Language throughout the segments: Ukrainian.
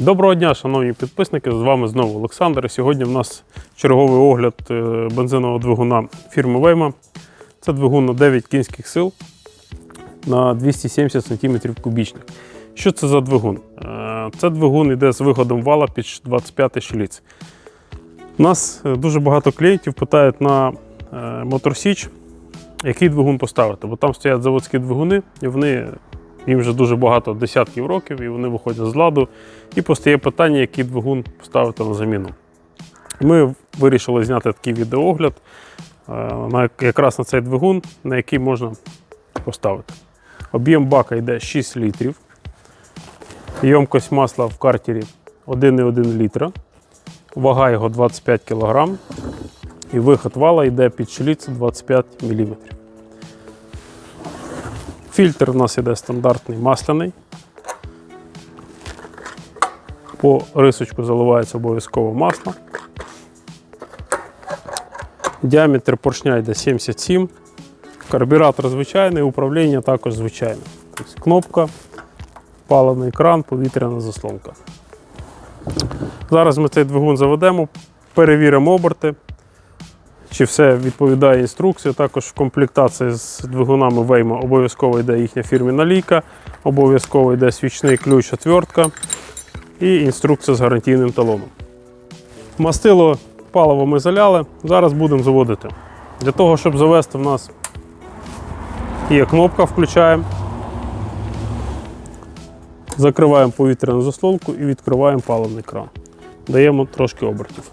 Доброго дня, шановні підписники! З вами знову Олександр. Сьогодні в нас черговий огляд е, бензинового двигуна фірми Вейма. Це двигун на 9 кінських сил на 270 см кубічних. Що це за двигун? Е, Це двигун йде з виходом вала під 25 шліц. У нас е, дуже багато клієнтів питають на е, Моторсіч, який двигун поставити, бо там стоять заводські двигуни, і вони їм вже дуже багато десятків років, і вони виходять з ладу. І постає питання, який двигун поставити на заміну. Ми вирішили зняти такий відеоогляд е, якраз на цей двигун, на який можна поставити. Об'єм бака йде 6 літрів. Ємкость масла в картері 1,1 літра. Вага його 25 кг. І виход вала йде під шліц 25 мм. Фільтр у нас іде стандартний масляний. По рисочку заливається обов'язково масло. Діаметр поршня йде 77. Карбюратор звичайний, управління також звичайне. Тобто кнопка, паливний кран, повітряна заслонка. Зараз ми цей двигун заведемо, перевіримо оберти, чи все відповідає інструкції. Також в комплектації з двигунами Вейма обов'язково йде їхня фірміна лійка, обов'язково йде свічний ключ отвертка і інструкція з гарантійним талоном. Мастило паливо ми заляли, зараз будемо заводити. Для того, щоб завести, в нас є кнопка, включаємо. Закриваємо повітряну заслонку і відкриваємо паливний кран. Даємо трошки обертів.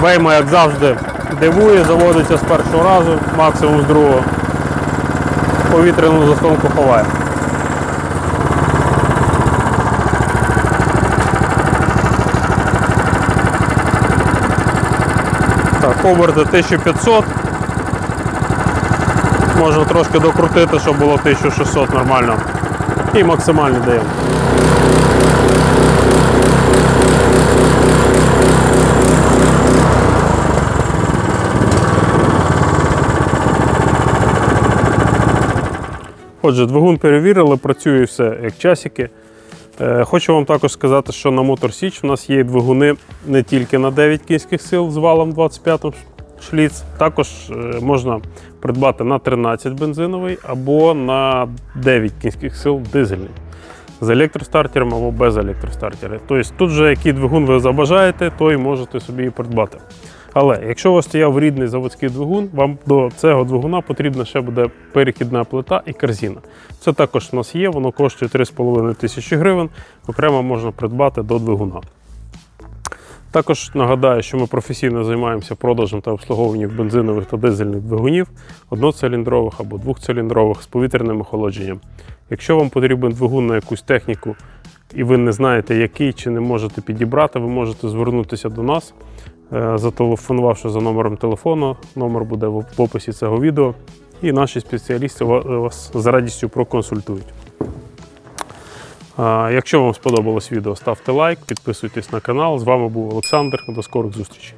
Вейма, як завжди, дивує, заводиться з першого разу, максимум з другого. Повітряну заслонку ховаємо. Так, оберти 1500. Можна трошки докрутити, щоб було 1600 нормально. І максимально даємо. Отже, двигун перевірили, працює все як часики. Е, Хочу вам також сказати, що на Motor Січ у нас є двигуни не тільки на 9 кінських сил з валом 25 шліц, також е, можна придбати на 13 бензиновий або на 9 кінських сил дизельний. З електростартером або без електростартера. Тобто тут же який двигун ви забажаєте, той можете собі і придбати. Але якщо у вас стояв рідний заводський двигун, вам до цього двигуна потрібна ще буде перехідна плита і корзина. Це також у нас є, воно коштує 3,5 тисячі гривень, окремо можна придбати до двигуна. Також нагадаю, що ми професійно займаємося продажем та обслуговуванням бензинових та дизельних двигунів, одноциліндрових або двохциліндрових з повітряним охолодженням. Якщо вам потрібен двигун на якусь техніку і ви не знаєте, який чи не можете підібрати, ви можете звернутися до нас, зателефонувавши за номером телефону. Номер буде в описі цього відео. І наші спеціалісти вас з радістю проконсультують. Якщо вам сподобалось відео, ставте лайк, підписуйтесь на канал. З вами був Олександр. До скорих зустрічей.